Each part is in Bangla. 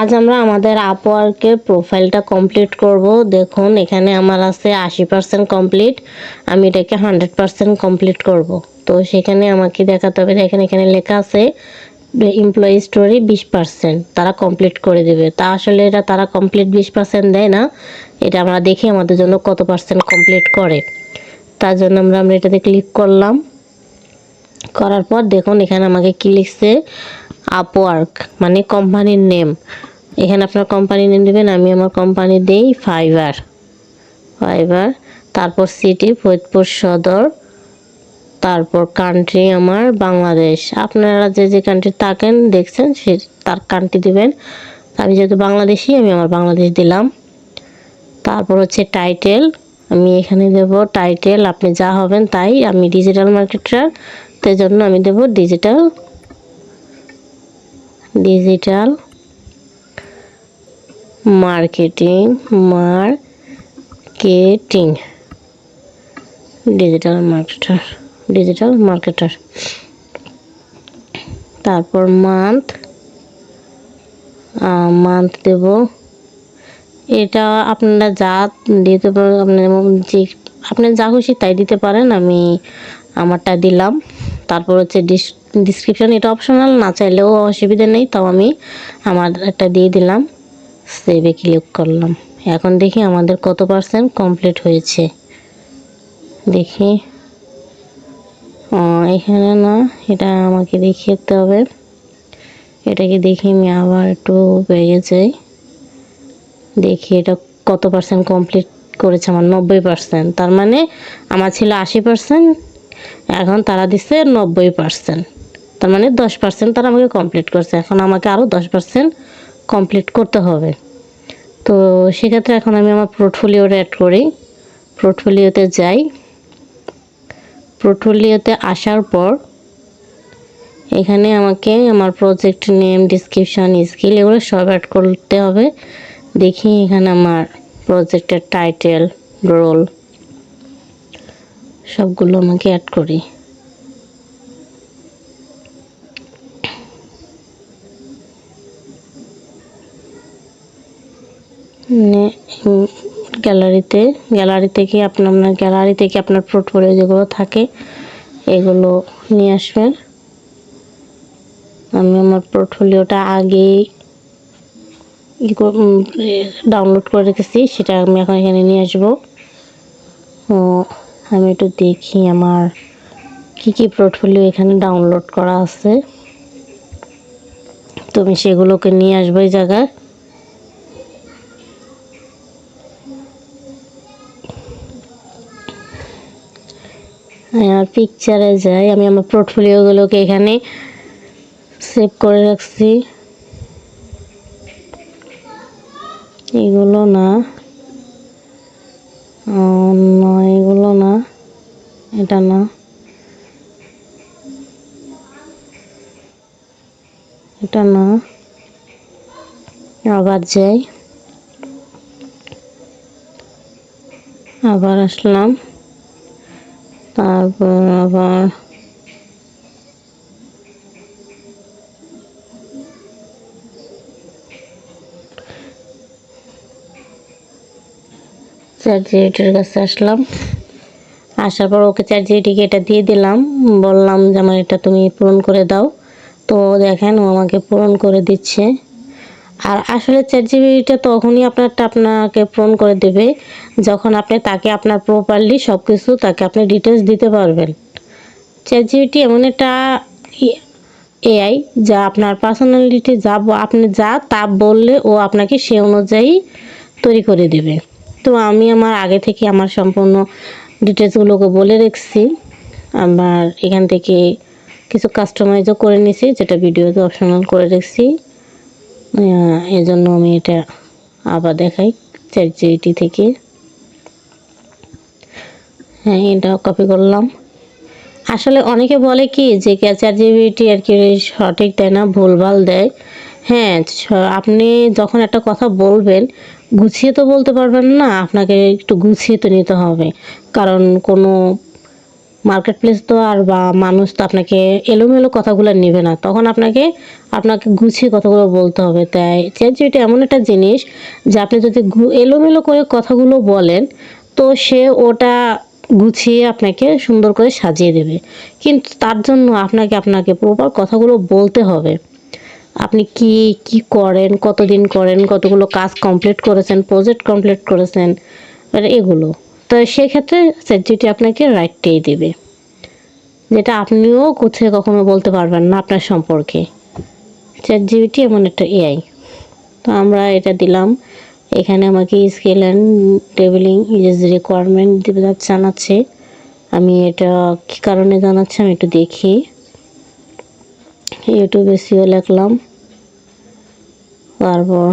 আজ আমরা আমাদের আপওয়ার্কের প্রোফাইলটা কমপ্লিট করব। দেখুন, এখানে আমার আছে আশি পার্সেন্ট কমপ্লিট আমি এটাকে হান্ড্রেড পার্সেন্ট কমপ্লিট করব। তো সেখানে আমাকে দেখাতে হবে দেখেন এখানে লেখা আছে এমপ্লয়ি স্টোরি বিশ পার্সেন্ট তারা কমপ্লিট করে দেবে। তা আসলে এটা তারা কমপ্লিট বিশ পার্সেন্ট দেয় না, এটা আমরা দেখি আমাদের জন্য কত পার্সেন্ট কমপ্লিট করে। তার জন্য আমরা আমরা এটাতে ক্লিক করলাম। করার পর দেখুন, এখানে আমাকে কি লিখছে? আপওয়ার্ক মানে কোম্পানির নেম এখানে আপনার কোম্পানি নেম দেবেন, আমি আমার কোম্পানি দেই ফাইবার ফাইবার তারপর সিটি ফরিদপুর সদর, তারপর কান্ট্রি আমার বাংলাদেশ আপনারা যে যে কান্ট্রি থাকেন, দেখছেন, সে তার কান্ট্রি দিবেন। আমি যেহেতু বাংলাদেশি আমি আমার বাংলাদেশ দিলাম। তারপর হচ্ছে টাইটেল আমি এখানে দেব টাইটেল আপনি যা হবেন তাই। আমি ডিজিটাল মার্কেটার তো জন্য আমি দেব digital digital marketing marketing. Digital marketer digital marketer. তারপর মান্থ মান্থ দেব। এটা আপনারা যা দিতে পারেন আপনার যে, আপনি যা খুশি তাই দিতে পারেন, আমি আমারটা দিলাম। তারপর হচ্ছে ডিসক্রিপশন এটা অপশনাল না চাইলেও অসুবিধা নেই, তাও আমি আমার একটা দিয়ে দিলাম সেভে ক্লিক করলাম। এখন দেখি আমাদের কত পার্সেন্ট কমপ্লিট হয়েছে। দেখি। এখানে না, এটা আমাকে দেখিয়ে হবে। এটাকে দেখি আমি আবার একটু বেরিয়ে যাই। দেখি এটা কত পার্সেন্ট কমপ্লিট করেছে আমার, নব্বই পার্সেন্ট তার মানে আমার ছিল আশি পার্সেন্ট এখন তারা দিচ্ছে নব্বই পার্সেন্ট তার মানে দশ পার্সেন্ট তারা আমাকে কমপ্লিট করছে। এখন আমাকে আরও দশ পার্সেন্ট কমপ্লিট করতে হবে। তো সেক্ষেত্রে এখন আমি আমার পোর্টফোলিওটা অ্যাড করি। পোর্টফোলিওতে যাই। পোর্টফোলিওতে আসার পর এখানে আমাকে আমার প্রজেক্ট নেম ডিসক্রিপশন স্কিল এগুলো সব অ্যাড করতে হবে। দেখি এখানে আমার প্রজেক্টের টাইটেল রোল সবগুলো আমাকে অ্যাড করি। গ্যালারিতে, গ্যালারি থেকে আপনার আপনার গ্যালারি থেকে আপনার পোর্টফোলিও যেগুলো থাকে, এগুলো নিয়ে আসবেন। আমি আমার পোর্টফোলিওটা আগেই ডাউনলোড করে রেখেছি, সেটা আমি এখন এখানে নিয়ে আসব। ও আমি একটু দেখি আমার কি কি পোর্টফোলিও এখানে ডাউনলোড করা আছে। তো আমি সেগুলোকে নিয়ে আসব এই জায়গায়। আমার পিকচারে যাই, আমি আমার পোর্টফোলিওগুলোকে এখানে সেভ করে রাখছি। এগুলো না এগুলো না। এটা না। এটা না। আবার যাই। আবার আসলাম। তারপর আবার চ্যাট জিপিটির কাছে আসলাম। আসার পর ওকে চ্যাট জিপিটিকে এটা দিয়ে দিলাম। বললাম যে, আমার এটা তুমি পূরণ করে দাও। তো দেখেন ও আমাকে পূরণ করে দিচ্ছে। আর আসলে চ্যাট জিবিটা তখনই আপনারটা আপনাকে পূরণ করে দেবে যখন আপনি তাকে আপনার প্রপারলি সব কিছু তাকে আপনি ডিটেলস দিতে পারবেন। চ্যাট জিপিটি এমন একটা এআই যা আপনার পার্সোনালিটি যা আপনি যা তা বললে ও আপনাকে সে অনুযায়ী তৈরি করে দেবে। তো আমি আমার আগে থেকে আমার সম্পূর্ণ ডিটেলসগুলোকে বলে রেখেছি। আমার এখান থেকে কিছু কাস্টমাইজও করে নিয়েছি, যেটা ভিডিওতে অপশনাল করে রেখেছি। আহ, এই জন্য আমি এটা আবার দেখাই চ্যাট জিটি থেকে। হ্যাঁ এটাও কপি করলাম। আসলে অনেকে বলে কি যে চ্যাট জিবিটি আর কি সঠিক দেয় না ভুলভাল দেয়। হ্যাঁ আপনি যখন একটা কথা বলবেন গুছিয়ে তো বলতে পারবেন না আপনাকে একটু গুছিয়ে তো নিতে হবে। কারণ কোনো মার্কেট প্লেস তো আর বা মানুষ তো আপনাকে এলোমেলো কথাগুলো নেবে না। তখন আপনাকে আপনাকে গুছিয়ে কথাগুলো বলতে হবে। তাই চ্যাট জিপিটি এমন একটা জিনিস যে আপনি যদি এলোমেলো করে কথাগুলো বলেন, তো সে ওটা গুছিয়ে আপনাকে সুন্দর করে সাজিয়ে দেবে। কিন্তু তার জন্য আপনাকে আপনাকে প্রপার কথাগুলো বলতে হবে। আপনি কি কি করেন, কতদিন করেন, কতগুলো কাজ কমপ্লিট করেছেন প্রজেক্ট কমপ্লিট করেছেন মানে এগুলো। তো সেক্ষেত্রে চ্যাটজিটি আপনাকে রাইটটাই দেবে। যেটা আপনিও কোথায় কখনো বলতে পারবেন না আপনার সম্পর্কে। চ্যাট জিবিটি এমন একটা এআই তো আমরা এটা দিলাম। এখানে আমাকে scale and tabling is requirement জানাচ্ছে। আমি এটা কী কারণে জানাচ্ছে আমি একটু দেখি। ইউটিউবে সিও লিখলাম। তারপর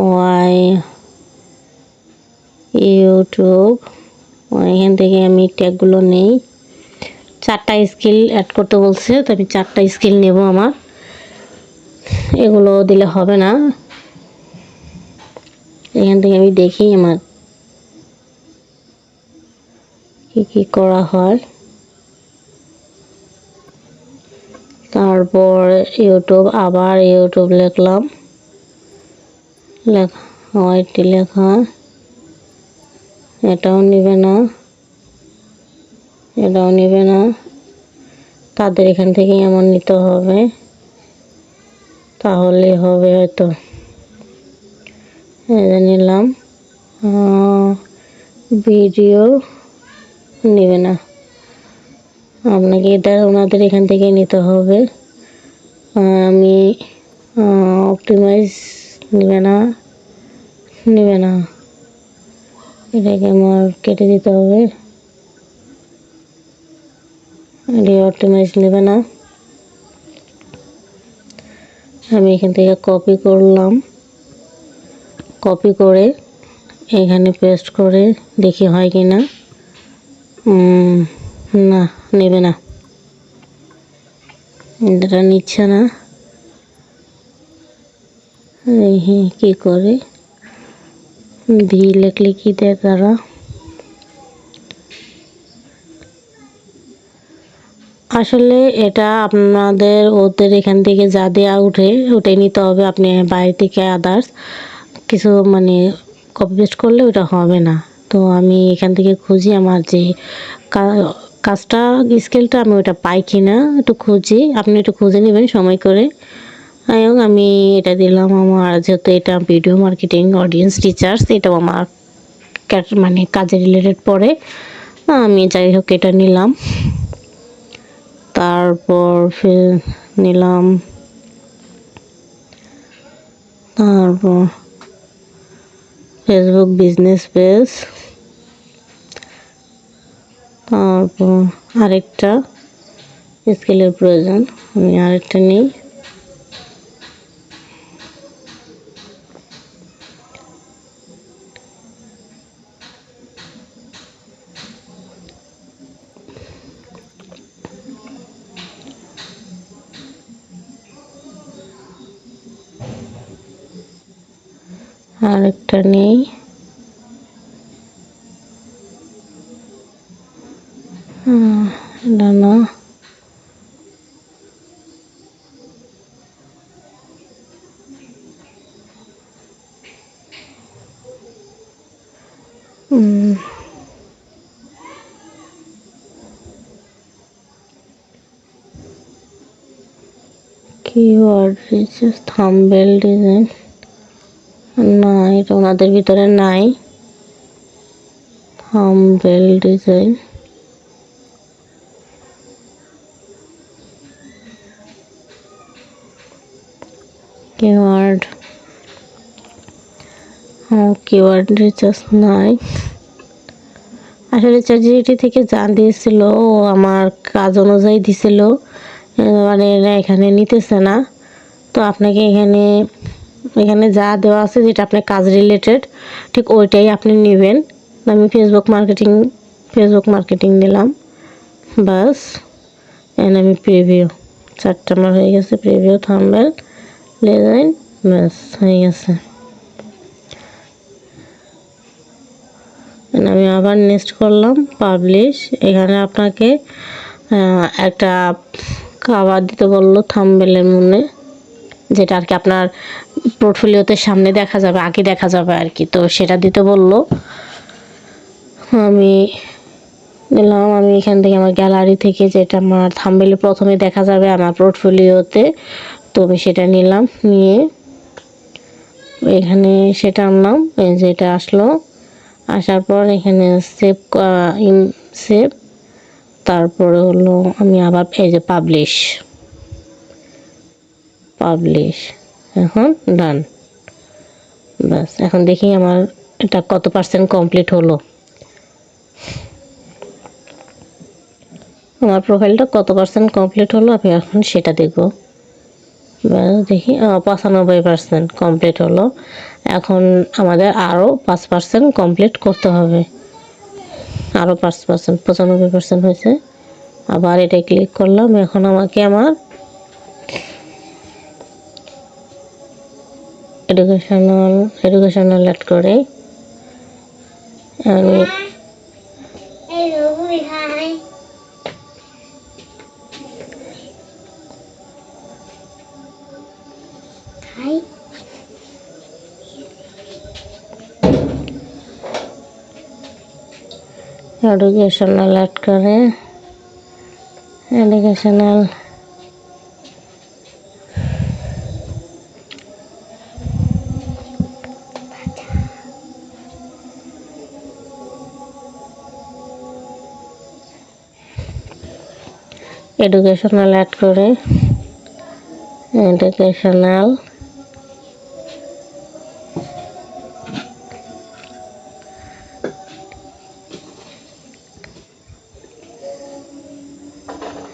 ওয়াই ইউটিউব এখান থেকে আমি ট্যাগগুলো নেই। চারটা স্কিল অ্যাড করতে বলছে, তো আমি চারটা স্কিল নেব আমার। এগুলো দিলে হবে না। এখান থেকে আমি দেখি আমার কি কি করা হয়। তারপর ইউটিউব, আবার ইউটিউব লিখলাম। লেখা ওয়াইটি লেখা। এটাও নেবে না। এটাও নেবে না। তাদের এখান থেকেই এমন নিতে হবে। তাহলে হবে হয়তো। নিলাম। ভিডিও নেবে না। আপনাকে এটা ওনাদের এখান থেকে নিতে হবে। আমি অপটিমাইজ নেবে না। নেবে না। এটাকে আমার কেটে দিতে হবে। এটি অপটিমাইজ নেবে না। আমি এখান থেকে কপি করলাম। কপি করে এখানে পেস্ট করে দেখি হয় কি না না, নেবে না। এটা নিচ্ছে না। দেখি কি করে? ভি লিখলে কি দেয় তারা? আসলে এটা আপনাদের ওদের এখান থেকে যা দেওয়া উঠে ওটাই নিতে হবে। আপনি বাইরে থেকে আদার্স কিছু মানে কপি পেস্ট করলে ওটা হবে না। তো আমি এখান থেকে খুঁজি আমার যে কাজটা স্কেলটা আমি ওটা পাই কি না একটু খুঁজি। আপনি একটু খুঁজে নেবেন সময় করে। এবং আমি এটা দিলাম আমার যেহেতু এটা ভিডিও মার্কেটিং অডিয়েন্স টিচার্স এটাও আমার মানে কাজে রিলেটেড পড়ে। আমি যাই হোক এটা নিলাম। তারপর ফের নিলাম। তারপর ফেসবুক বিজনেস পেজ তারপর আরেকটা স্কেলের প্রয়োজন, আমি আরেকটা নিই। হুম, এটা না হুম। কিওয়ার্ড রিচার্জ থাম্বেল ডিজাইন না এটা ওনাদের ভিতরে নাই। Thumbnail design keyword keyword research নাই আসলে চ্যাটজিপিটি থেকে যা দিয়েছিল, ও আমার কাজ অনুযায়ী দিছিল। মানে এখানে নিতেছে না। তো আপনাকে এখানে এখানে যা দেওয়া আছে যেটা আপনার কাজ রিলেটেড ঠিক ওইটাই আপনি নেবেন। আমি ফেসবুক মার্কেটিং ফেসবুক মার্কেটিং নিলাম। বাস এন্ড আমি প্রিভিউ চারটা আমার হয়ে গেছে প্রিভিউ থাম্বেল ডিজাইন ব্যাস হয়ে গেছে আমি আবার নেক্সট করলাম পাবলিশ এখানে আপনাকে একটা খাবার দিতে বলল থাম্বেলের মনে, যেটা আর কি আপনার পোর্টফোলিওতে সামনে দেখা যাবে, আগে দেখা যাবে আর কি তো সেটা দিতে বলল। আমি দিলাম আমি এখান থেকে আমার গ্যালারি থেকে যেটা আমার থাম্বেলে প্রথমে দেখা যাবে, আমার পোর্টফোলিওতে তো আমি সেটা নিলাম, নিয়ে এখানে সেটা আনলাম, এই যে এটা আসলো। আসার পর এখানে সেভ সেভ তারপরে হলো আমি আবার এই যে পাবলিশ পাবলিশ এখন ডান ব্যাস, এখন দেখি আমার এটা কত পার্সেন্ট কমপ্লিট হলো। আমার প্রোফাইলটা কত পার্সেন্ট কমপ্লিট হলো, আমি এখন সেটা দেখব। দেখি পঁচানব্বই পার্সেন্ট কমপ্লিট হলো। এখন আমাদের আরও পাঁচ পার্সেন্ট কমপ্লিট করতে হবে। আরও পাঁচ পার্সেন্ট পঁচানব্বই পার্সেন্ট হয়েছে। আবার এটা ক্লিক করলাম, এখন আমাকে আমার এডুকেশনাল এডুকেশনাল অ্যাড করে। আমি এডুকেশনাল অ্যাড করে এডুকেশনাল এডুকেশনাল অ্যাড করে এডুকেশনাল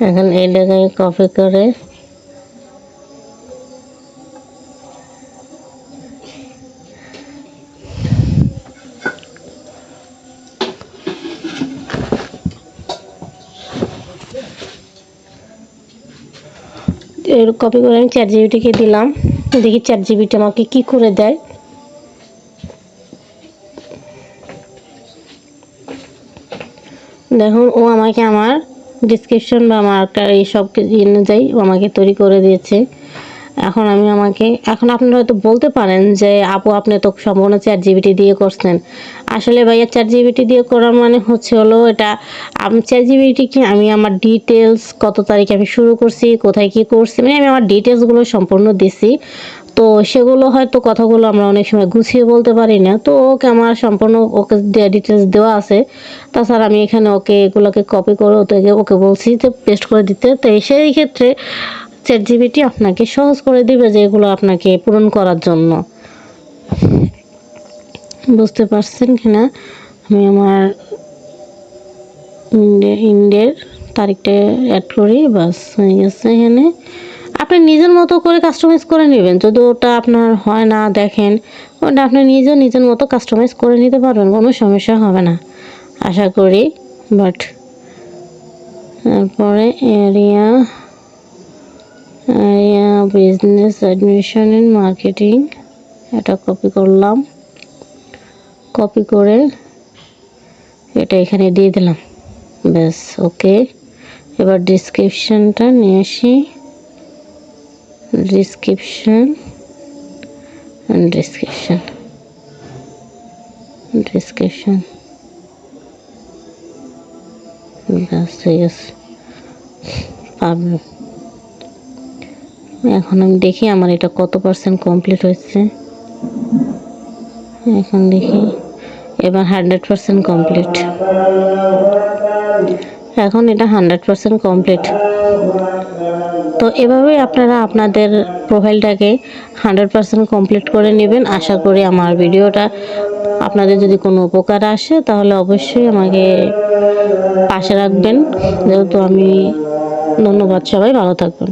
এখন এই জায়গায় কপি করে। কপি করে আমি চ্যাট জিবিটিকে দিলাম। দেখি চ্যাট জিবিটি আমাকে কি করে দেয়। দেখুন, ও আমাকে আমার ডিসক্রিপশন বা আমার একটা এই সব কিছু অনুযায়ী আমাকে তৈরি করে দিয়েছে। এখন আমি আমাকে, এখন আপনারা হয়তো বলতে পারেন যে, আপু, আপনি তো সম্পূর্ণ চ্যাট জিবিটি দিয়ে করছেন। আসলে ভাইয়া চ্যাট জিবিটি দিয়ে করার মানে হচ্ছে হলো এটা চ্যাট জিবিটি কি আমি আমার ডিটেলস কত তারিখে আমি শুরু করছি, কোথায় কি করছি মানে আমি আমার ডিটেলসগুলো সম্পূর্ণ দিছি। তো সেগুলো হয়তো কথাগুলো আমরা অনেক সময় গুছিয়ে বলতে পারি না। তো ওকে আমার সম্পূর্ণ ওকে ডিটেলস দেওয়া আছে। তাছাড়া আমি এখানে ওকে এগুলোকে কপি করে ওকে ওকে বলছি যে পেস্ট করে দিতে। তো সেই ক্ষেত্রে চ্যাট জিবিটি আপনাকে সহজ করে দিবে যে এগুলো আপনাকে পূরণ করার জন্য। বুঝতে পারছেন কিনা আমি আমার ইন্ডে ইন্ডের তারিখটা অ্যাড করি, বাস হয়ে গেছে এখানে। আপনি নিজের মতো করে কাস্টমাইজ করে নেবেন। যদি ওটা আপনার হয় না, দেখেন, ওটা আপনি নিজেও নিজের মতো কাস্টমাইজ করে নিতে পারবেন, কোনো সমস্যা হবে না। আশা করি বাট তারপরে area area business admission and marketing এটা কপি করলাম। কপি করে এটা এখানে দিয়ে দিলাম। ব্যাস ওকে এবার ডিসক্রিপশনটা নিয়ে আসি। ডিসক্রিপশন ডিসক্রিপশন ডিসক্রিপশন ব্যাস ঠিক আছে পাবো এখন আমি দেখি আমার এটা কত পার্সেন্ট কমপ্লিট হয়েছে। এখন দেখি। এবার হান্ড্রেড পার্সেন্ট কমপ্লিট এখন এটা হান্ড্রেড পার্সেন্ট কমপ্লিট তো এভাবে আপনারা আপনাদের প্রোফাইলটাকে হান্ড্রেড পার্সেন্ট কমপ্লিট করে নেবেন। আশা করি আমার ভিডিওটা আপনাদের যদি কোনো উপকার আসে, তাহলে অবশ্যই আমাকে পাশে রাখবেন। যেহেতু আমি ধন্যবাদ সবাই, ভালো থাকবেন।